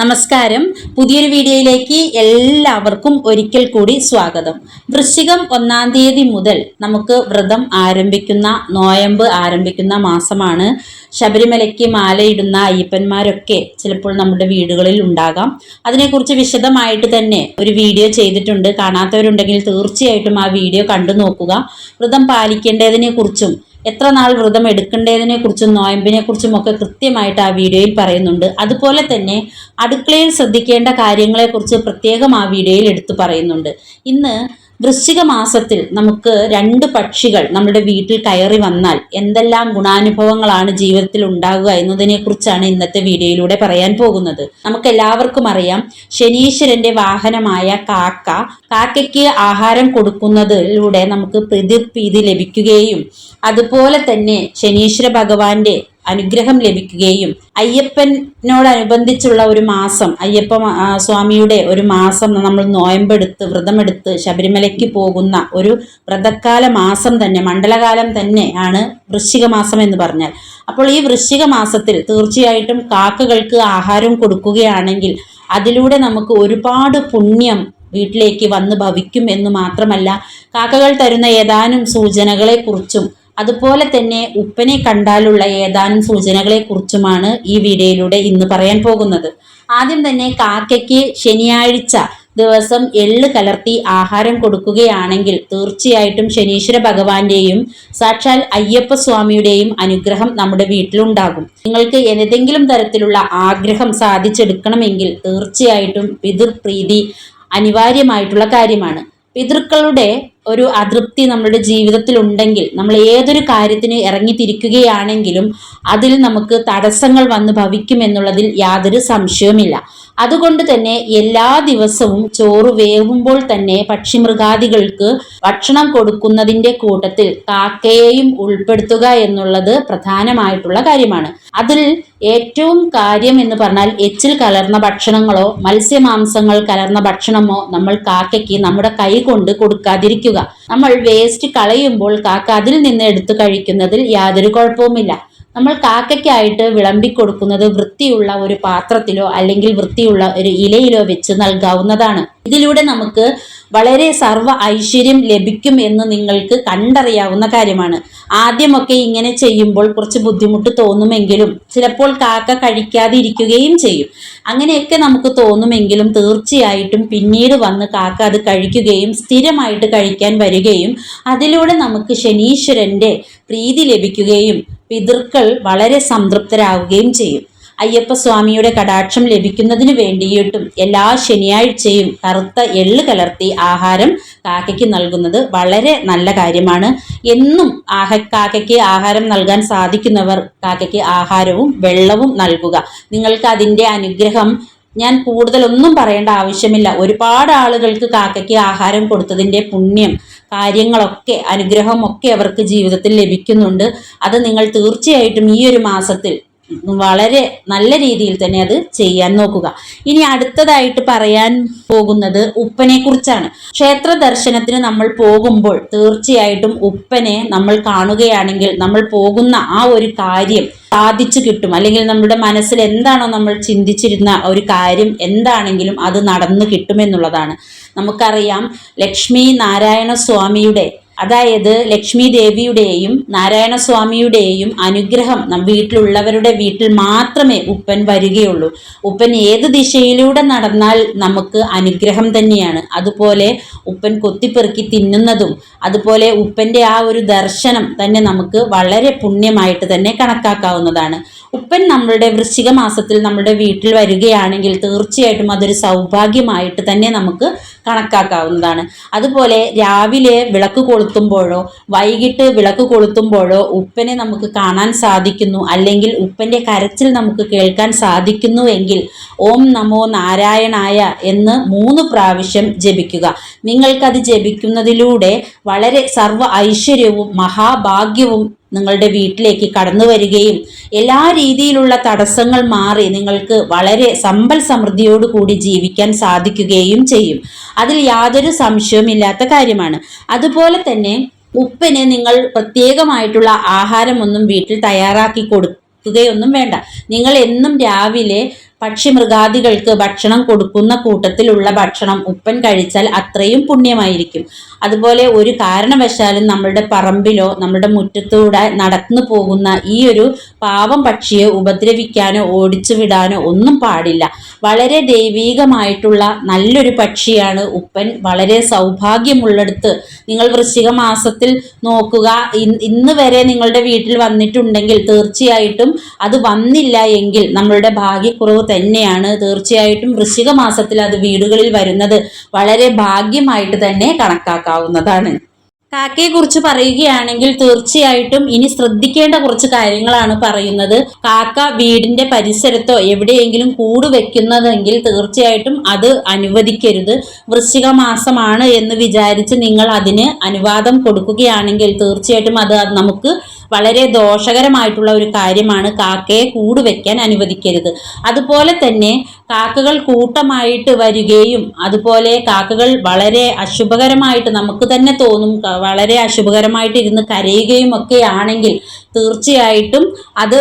നമസ്കാരം. പുതിയൊരു വീഡിയോയിലേക്ക് എല്ലാവർക്കും ഒരിക്കൽ കൂടി സ്വാഗതം. വൃശ്ചികം ഒന്നാം തീയതി മുതൽ നമുക്ക് വ്രതം ആരംഭിക്കുന്ന നോയമ്പ് ആരംഭിക്കുന്ന മാസമാണ്. ശബരിമലയ്ക്ക് മാലയിടുന്ന അയ്യപ്പന്മാരൊക്കെ ചിലപ്പോൾ നമ്മുടെ വീടുകളിൽ ഉണ്ടാകാം. അതിനെക്കുറിച്ച് വിശദമായിട്ട് തന്നെ ഒരു വീഡിയോ ചെയ്തിട്ടുണ്ട്. കാണാത്തവരുണ്ടെങ്കിൽ തീർച്ചയായിട്ടും ആ വീഡിയോ കണ്ടു നോക്കുക. വ്രതം പാലിക്കേണ്ടതിനെ കുറിച്ചും എത്ര നാൾ വ്രതം എടുക്കേണ്ടതിനെ കുറിച്ചും നോയമ്പിനെ കുറിച്ചും ഒക്കെ കൃത്യമായിട്ട് ആ വീഡിയോയിൽ പറയുന്നുണ്ട്. അതുപോലെ തന്നെ അടുക്കളയിൽ ശ്രദ്ധിക്കേണ്ട കാര്യങ്ങളെക്കുറിച്ച് പ്രത്യേകം ആ വീഡിയോയിൽ എടുത്തു പറയുന്നുണ്ട്. ഇന്ന് വൃശ്ചിക മാസത്തിൽ നമുക്ക് രണ്ട് പക്ഷികൾ നമ്മുടെ വീട്ടിൽ കയറി വന്നാൽ എന്തെല്ലാം ഗുണാനുഭവങ്ങളാണ് ജീവിതത്തിൽ ഉണ്ടാകുക എന്നതിനെക്കുറിച്ചാണ് ഇന്നത്തെ വീഡിയോയിലൂടെ പറയാൻ പോകുന്നത്. നമുക്ക് എല്ലാവർക്കും അറിയാം ശനീശ്വരന്റെ വാഹനമായ കാക്ക കാക്കയ്ക്ക് ആഹാരം കൊടുക്കുന്നതിലൂടെ നമുക്ക് പ്രതിപ്രീതി ലഭിക്കുകയും അതുപോലെ തന്നെ ശനീശ്വര ഭഗവാന്റെ അനുഗ്രഹം ലഭിക്കുകയും അയ്യപ്പനോടനുബന്ധിച്ചുള്ള ഒരു മാസം അയ്യപ്പ സ്വാമിയുടെ ഒരു മാസം നമ്മൾ നോയമ്പെടുത്ത് വ്രതമെടുത്ത് ശബരിമലയ്ക്ക് പോകുന്ന ഒരു വ്രതക്കാല മാസം തന്നെ മണ്ഡലകാലം തന്നെ ആണ് വൃശ്ചിക മാസം എന്ന് പറഞ്ഞാൽ. അപ്പോൾ ഈ വൃശ്ചിക മാസത്തിൽ തീർച്ചയായിട്ടും കാക്കകൾക്ക് ആഹാരം കൊടുക്കുകയാണെങ്കിൽ അതിലൂടെ നമുക്ക് ഒരുപാട് പുണ്യം വീട്ടിലേക്ക് വന്ന് ഭവിക്കും എന്ന് മാത്രമല്ല കാക്കകൾ തരുന്ന ഏതാനും സൂചനകളെക്കുറിച്ചും അതുപോലെ തന്നെ ഉപ്പനെ കണ്ടാലുള്ള ഏതാനും സൂചനകളെക്കുറിച്ചുമാണ് ഈ വീഡിയോയിലൂടെ ഇന്ന് പറയാൻ പോകുന്നത്. ആദ്യം തന്നെ കാക്കയ്ക്ക് ശനിയാഴ്ച ദിവസം എള്ള് കലർത്തി ആഹാരം കൊടുക്കുകയാണെങ്കിൽ തീർച്ചയായിട്ടും ശനീശ്വര ഭഗവാന്റെയും സാക്ഷാൽ അയ്യപ്പ സ്വാമിയുടെയും അനുഗ്രഹം നമ്മുടെ വീട്ടിലുണ്ടാകും. നിങ്ങൾക്ക് ഏതെങ്കിലും തരത്തിലുള്ള ആഗ്രഹം സാധിച്ചെടുക്കണമെങ്കിൽ തീർച്ചയായിട്ടും പിതൃപ്രീതി അനിവാര്യമായിട്ടുള്ള കാര്യമാണ്. പിതൃക്കളുടെ ഒരു അതൃപ്തി നമ്മുടെ ജീവിതത്തിൽ ഉണ്ടെങ്കിൽ നമ്മൾ ഏതൊരു കാര്യത്തിന് ഇറങ്ങിത്തിരിക്കുകയാണെങ്കിലും അതിൽ നമുക്ക് തടസ്സങ്ങൾ വന്ന് ഭവിക്കും എന്നുള്ളതിൽ യാതൊരു സംശയവുമില്ല. അതുകൊണ്ട് തന്നെ എല്ലാ ദിവസവും ചോറ് വേവുമ്പോൾ തന്നെ പക്ഷിമൃഗാദികൾക്ക് ഭക്ഷണം കൊടുക്കുന്നതിന്റെ കൂട്ടത്തിൽ കാക്കയെയും ഉൾപ്പെടുത്തുക എന്നുള്ളത് പ്രധാനമായിട്ടുള്ള കാര്യമാണ്. അതിൽ ഏറ്റവും കാര്യം എന്ന് പറഞ്ഞാൽ എച്ചിൽ കലർന്ന ഭക്ഷണങ്ങളോ മത്സ്യമാംസങ്ങൾ കലർന്ന ഭക്ഷണമോ നമ്മൾ കാക്കയ്ക്ക് നമ്മുടെ കൈ കൊണ്ട് കൊടുക്കാതിരിക്കുക. നമ്മൾ വേസ്റ്റ് കളയുമ്പോൾ കാക്ക അതിൽ നിന്ന് എടുത്തു കഴിക്കുന്നതിൽ യാതൊരു കുഴപ്പവുമില്ല. നമ്മൾ കാക്കയ്ക്കായിട്ട് വിളമ്പി കൊടുക്കുന്നത് വൃത്തിയുള്ള ഒരു പാത്രത്തിലോ അല്ലെങ്കിൽ വൃത്തിയുള്ള ഒരു ഇലയിലോ വെച്ച് നൽകാവുന്നതാണ്. ഇതിലൂടെ നമുക്ക് വളരെ സർവ ഐശ്വര്യം ലഭിക്കും എന്ന് നിങ്ങൾക്ക് കണ്ടറിയാവുന്ന കാര്യമാണ്. ആദ്യമൊക്കെ ഇങ്ങനെ ചെയ്യുമ്പോൾ കുറച്ച് ബുദ്ധിമുട്ട് തോന്നുമെങ്കിലും ചിലപ്പോൾ കാക്ക കഴിക്കാതെ ഇരിക്കുകയും ചെയ്യും. അങ്ങനെയൊക്കെ നമുക്ക് തോന്നുമെങ്കിലും തീർച്ചയായിട്ടും പിന്നീട് വന്ന് കാക്ക അത് കഴിക്കുകയും സ്ഥിരമായിട്ട് കഴിക്കാൻ വരികയും അതിലൂടെ നമുക്ക് ശനീശ്വരന്റെ പ്രീതി ലഭിക്കുകയും പിതൃക്കൾ വളരെ സംതൃപ്തരാകുകയും ചെയ്യും. അയ്യപ്പ അയ്യപ്പസ്വാമിയുടെ കടാക്ഷം ലഭിക്കുന്നതിന് വേണ്ടിയിട്ടും എല്ലാ ശനിയാഴ്ചയും കറുത്ത എള്ള് കലർത്തി ആഹാരം കാക്കയ്ക്ക് നൽകുന്നത് വളരെ നല്ല കാര്യമാണ്. എന്നും ആഹ കാക്കയ്ക്ക് ആഹാരം നൽകാൻ സാധിക്കുന്നവർ കാക്കയ്ക്ക് ആഹാരവും വെള്ളവും നൽകുക. നിങ്ങൾക്ക് അതിന്റെ അനുഗ്രഹം ഞാൻ കൂടുതലൊന്നും പറയേണ്ട ആവശ്യമില്ല. ഒരുപാട് ആളുകൾക്ക് കാക്കയ്ക്ക് ആഹാരം കൊടുത്തതിന്റെ പുണ്യം കാര്യങ്ങളൊക്കെ അനുഗ്രഹമൊക്കെ അവർക്ക് ജീവിതത്തിൽ ലഭിക്കുന്നുണ്ട്. അത് നിങ്ങൾ തീർച്ചയായിട്ടും ഈ ഒരു മാസത്തിൽ വളരെ നല്ല രീതിയിൽ തന്നെ അത് ചെയ്യാൻ നോക്കുക. ഇനി അടുത്തതായിട്ട് പറയാൻ പോകുന്നത് ഉപ്പനെ കുറിച്ചാണ് ക്ഷേത്ര ദർശനത്തിന് നമ്മൾ പോകുമ്പോൾ തീർച്ചയായിട്ടും ഉപ്പനെ നമ്മൾ കാണുകയാണെങ്കിൽ നമ്മൾ പോകുന്ന ആ ഒരു കാര്യം സാധിച്ചു കിട്ടും. അല്ലെങ്കിൽ നമ്മുടെ മനസ്സിൽ എന്താണോ നമ്മൾ ചിന്തിച്ചിരുന്ന ഒരു കാര്യം എന്താണെങ്കിലും അത് നടന്നു കിട്ടുമെന്നുള്ളതാണ്. നമുക്കറിയാം ലക്ഷ്മി നാരായണ സ്വാമിയുടെ അതായത് ലക്ഷ്മി ദേവിയുടെയും നാരായണ സ്വാമിയുടെയും അനുഗ്രഹം വീട്ടിലുള്ളവരുടെ വീട്ടിൽ മാത്രമേ ഉപ്പൻ വരികയുള്ളൂ. ഉപ്പൻ ഏത് ദിശയിലൂടെ നടന്നാൽ നമുക്ക് അനുഗ്രഹം തന്നെയാണ്. അതുപോലെ ഉപ്പൻ കൊത്തിപ്പെറുക്കി തിന്നുന്നതും അതുപോലെ ഉപ്പന്റെ ആ ഒരു ദർശനം തന്നെ നമുക്ക് വളരെ പുണ്യമായിട്ട് തന്നെ കണക്കാക്കാവുന്നതാണ്. ഉപ്പൻ നമ്മളുടെ വൃശ്ചിക മാസത്തിൽ നമ്മുടെ വീട്ടിൽ വരികയാണെങ്കിൽ തീർച്ചയായിട്ടും അതൊരു സൗഭാഗ്യമായിട്ട് തന്നെ നമുക്ക് കണക്കാക്കാവുന്നതാണ്. അതുപോലെ രാവിലെ വിളക്ക് കൊളുത്തുമ്പോഴോ വൈകിട്ട് വിളക്ക് കൊളുത്തുമ്പോഴോ ഉപ്പനെ നമുക്ക് കാണാൻ സാധിക്കുന്നു. അല്ലെങ്കിൽ ഉപ്പന്റെ കരച്ചിൽ നമുക്ക് കേൾക്കാൻ സാധിക്കുന്നു എങ്കിൽ ഓം നമോ നാരായണായ എന്ന് മൂന്ന് പ്രാവശ്യം ജപിക്കുക. നിങ്ങൾക്കത് ജപിക്കുന്നതിലൂടെ വളരെ സർവ ഐശ്വര്യവും മഹാഭാഗ്യവും നിങ്ങളുടെ വീട്ടിലേക്ക് കടന്നു വരികയും എല്ലാ രീതിയിലുള്ള തടസ്സങ്ങൾ മാറി നിങ്ങൾക്ക് വളരെ സമ്പൽ സമൃദ്ധിയോട് കൂടി ജീവിക്കാൻ സാധിക്കുകയും ചെയ്യും. അതിൽ യാതൊരു സംശയവുമില്ലാത്ത കാര്യമാണ്. അതുപോലെ തന്നെ ഉപ്പിന് നിങ്ങൾ പ്രത്യേകമായിട്ടുള്ള ആഹാരമൊന്നും വീട്ടിൽ തയ്യാറാക്കി കൊടുക്കുകയൊന്നും വേണ്ട. നിങ്ങൾ എന്നും രാവിലെ പക്ഷി മൃഗാദികൾക്ക് ഭക്ഷണം കൊടുക്കുന്ന കൂട്ടത്തിലുള്ള ഭക്ഷണം ഉപ്പൻ കഴിച്ചാൽ അത്രയും പുണ്യമായിരിക്കും. അതുപോലെ ഒരു കാരണവശാലും നമ്മളുടെ പറമ്പിലോ നമ്മുടെ മുറ്റത്തൂടെ നടന്നു പോകുന്ന ഈ ഒരു പാവം പക്ഷിയെ ഉപദ്രവിക്കാനോ ഓടിച്ചു വിടാനോ ഒന്നും പാടില്ല. വളരെ ദൈവീകമായിട്ടുള്ള നല്ലൊരു പക്ഷിയാണ് ഉപ്പൻ. വളരെ സൗഭാഗ്യമുള്ളിടത്ത് നിങ്ങൾ വൃശ്ചിക മാസത്തിൽ നോക്കുക. ഇന്ന് വരെ നിങ്ങളുടെ വീട്ടിൽ വന്നിട്ടുണ്ടെങ്കിൽ തീർച്ചയായിട്ടും അത് വന്നില്ല എങ്കിൽ നമ്മളുടെ ഭാഗ്യക്കുറവ് തന്നെയാണ്. തീർച്ചയായിട്ടും വൃശ്ചിക മാസത്തിൽ അത് വീടുകളിൽ വരുന്നത് വളരെ ഭാഗ്യമായിട്ട് തന്നെ കണക്കാക്കാവുന്നതാണ്. കാക്കയെ കുറിച്ച് പറയുകയാണെങ്കിൽ തീർച്ചയായിട്ടും ഇനി ശ്രദ്ധിക്കേണ്ട കുറച്ച് കാര്യങ്ങളാണ് പറയുന്നത്. കാക്ക വീടിന്റെ പരിസരത്തോ എവിടെയെങ്കിലും കൂട് വെക്കുന്നതെങ്കിൽ തീർച്ചയായിട്ടും അത് അനുവദിക്കരുത്. വൃശ്ചിക മാസമാണ് എന്ന് വിചാരിച്ച് നിങ്ങൾ അതിന് അനുവാദം കൊടുക്കുകയാണെങ്കിൽ തീർച്ചയായിട്ടും അത് നമുക്ക് വളരെ ദോഷകരമായിട്ടുള്ള ഒരു കാര്യമാണ് കാക്കയെ കൂട് വെക്കാൻ അനുവദിക്കരുത്. അതുപോലെ തന്നെ കാക്കകൾ കൂട്ടമായിട്ട് വരികയും അതുപോലെ കാക്കകൾ വളരെ അശുഭകരമായിട്ട് നമുക്ക് തന്നെ തോന്നും വളരെ അശുഭകരമായിട്ട് ഇരുന്ന് കരയുകയും ഒക്കെ ആണെങ്കിൽ തീർച്ചയായിട്ടും അത്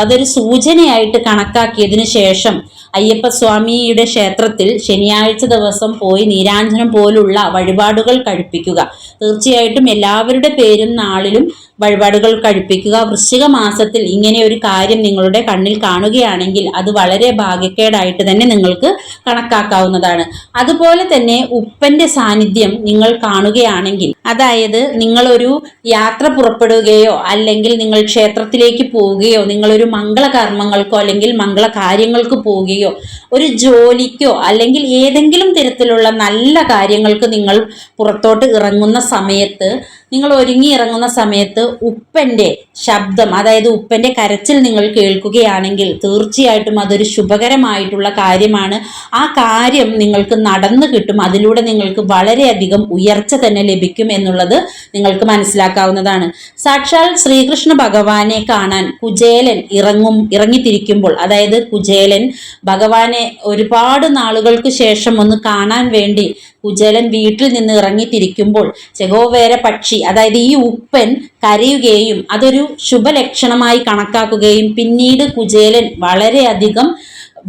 അതൊരു സൂചനയായിട്ട് കണക്കാക്കിയതിനു ശേഷം അയ്യപ്പസ്വാമിയുടെ ക്ഷേത്രത്തിൽ ശനിയാഴ്ച ദിവസം പോയി നീരാഞ്ജനം പോലുള്ള വഴിപാടുകൾ കഴിപ്പിക്കുക. തീർച്ചയായിട്ടും എല്ലാവരുടെ പേരും നാളിലും വഴിപാടുകൾ കഴിപ്പിക്കുക. വൃശ്ചിക മാസത്തിൽ ഇങ്ങനെ ഒരു കാര്യം നിങ്ങളുടെ കണ്ണിൽ കാണുകയാണെങ്കിൽ അത് വളരെ ഭാഗ്യക്കേടായിട്ട് തന്നെ നിങ്ങൾക്ക് കണക്കാക്കാവുന്നതാണ്. അതുപോലെ തന്നെ ഉപ്പന്റെ സാന്നിധ്യം നിങ്ങൾ കാണുകയാണെങ്കിൽ അതായത് നിങ്ങളൊരു യാത്ര പുറപ്പെടുകയോ അല്ലെങ്കിൽ നിങ്ങൾ ക്ഷേത്രത്തിലേക്ക് പോവുകയോ നിങ്ങളൊരു മംഗളകർമ്മങ്ങൾക്കോ അല്ലെങ്കിൽ മംഗള കാര്യങ്ങൾക്ക് പോവുകയോ ഒരു ജോലിക്കോ അല്ലെങ്കിൽ ഏതെങ്കിലും തരത്തിലുള്ള നല്ല കാര്യങ്ങൾക്ക് നിങ്ങൾ പുറത്തോട്ട് ഇറങ്ങുന്ന സമയത്ത് നിങ്ങൾ ഒരുങ്ങി ഇറങ്ങുന്ന സമയത്ത് ഉപ്പന്റെ ശബ്ദം അതായത് ഉപ്പന്റെ കരച്ചിൽ നിങ്ങൾ കേൾക്കുകയാണെങ്കിൽ തീർച്ചയായിട്ടും അതൊരു ശുഭകരമായിട്ടുള്ള കാര്യമാണ്. ആ കാര്യം നിങ്ങൾക്ക് നടന്നു കിട്ടും. അതിലൂടെ നിങ്ങൾക്ക് വളരെയധികം ഉയർച്ച തന്നെ ലഭിക്കും എന്നുള്ളത് നിങ്ങൾക്ക് മനസ്സിലാക്കാവുന്നതാണ്. സാക്ഷാൽ ശ്രീകൃഷ്ണ ഭഗവാനെ കാണാൻ കുചേലൻ ഇറങ്ങും ഇറങ്ങിത്തിരിക്കുമ്പോൾ അതായത് കുചേലൻ ഭഗവാനെ ഒരുപാട് നാളുകൾക്ക് ശേഷം ഒന്ന് കാണാൻ വേണ്ടി കുചേലൻ വീട്ടിൽ നിന്ന് ഇറങ്ങിത്തിരിക്കുമ്പോൾ ചെഗോവേര പക്ഷി അതായത് ഈ ഉപ്പൻ കരയുകയും അതൊരു ശുഭലക്ഷണമായി കണക്കാക്കുകയും പിന്നീട് കുചേലൻ വളരെയധികം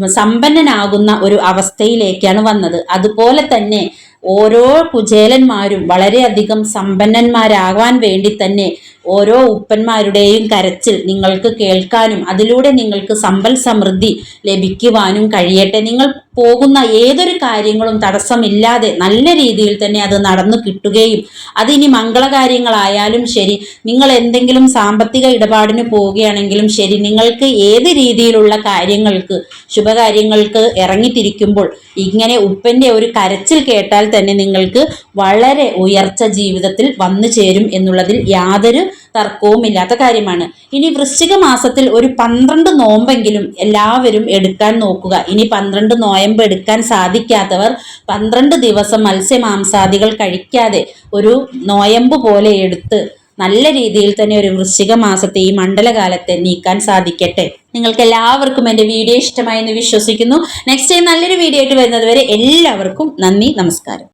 സമ്പന്നനാകുന്ന ഒരു അവസ്ഥയിലേക്കാണ് വന്നത്. അതുപോലെ തന്നെ ഓരോ കുചേലന്മാരും വളരെയധികം സമ്പന്നന്മാരാകാൻ വേണ്ടി തന്നെ ഓരോ ഉപ്പന്മാരുടെയും കരച്ചിൽ നിങ്ങൾക്ക് കേൾക്കാനും അതിലൂടെ നിങ്ങൾക്ക് സമ്പൽ സമൃദ്ധി ലഭിക്കുവാനും കഴിയട്ടെ. നിങ്ങൾ പോകുന്ന ഏതൊരു കാര്യങ്ങളും തടസ്സമില്ലാതെ നല്ല രീതിയിൽ തന്നെ അത് നടന്നു കിട്ടുകയും അതിനി മംഗളകാര്യങ്ങളായാലും ശരി നിങ്ങൾ എന്തെങ്കിലും സാമ്പത്തിക ഇടപാടിന് പോവുകയാണെങ്കിലും ശരി നിങ്ങൾക്ക് ഏത് രീതിയിലുള്ള കാര്യങ്ങൾക്ക് ശുഭകാര്യങ്ങൾക്ക് ഇറങ്ങിത്തിരിക്കുമ്പോൾ ഇങ്ങനെ ഉപ്പന്റെ ഒരു കരച്ചിൽ കേട്ടാൽ തന്നെ നിങ്ങൾക്ക് വളരെ ഉയർച്ച ജീവിതത്തിൽ വന്നു ചേരും എന്നുള്ളതിൽ യാതൊരു തർക്കവും ഇല്ലാത്ത കാര്യമാണ്. ഇനി വൃശ്ചിക മാസത്തിൽ ഒരു പന്ത്രണ്ട് നോമ്പെങ്കിലും എല്ലാവരും എടുക്കാൻ നോക്കുക. ഇനി പന്ത്രണ്ട് നോയമ്പ് എടുക്കാൻ സാധിക്കാത്തവർ പന്ത്രണ്ട് ദിവസം മത്സ്യമാംസാദികൾ കഴിക്കാതെ ഒരു നോയമ്പ് പോലെ എടുത്ത് നല്ല രീതിയിൽ തന്നെ ഒരു വൃശ്ചിക മാസത്തെ ഈ മണ്ഡലകാലത്തെ നീക്കാൻ സാധിക്കട്ടെ. നിങ്ങൾക്ക് എല്ലാവർക്കും എന്റെ വീഡിയോ ഇഷ്ടമായി എന്ന് വിശ്വസിക്കുന്നു. നെക്സ്റ്റ് ടൈം നല്ലൊരു വീഡിയോ ആയിട്ട് വരുന്നത് വരെ എല്ലാവർക്കും നന്ദി നമസ്കാരം.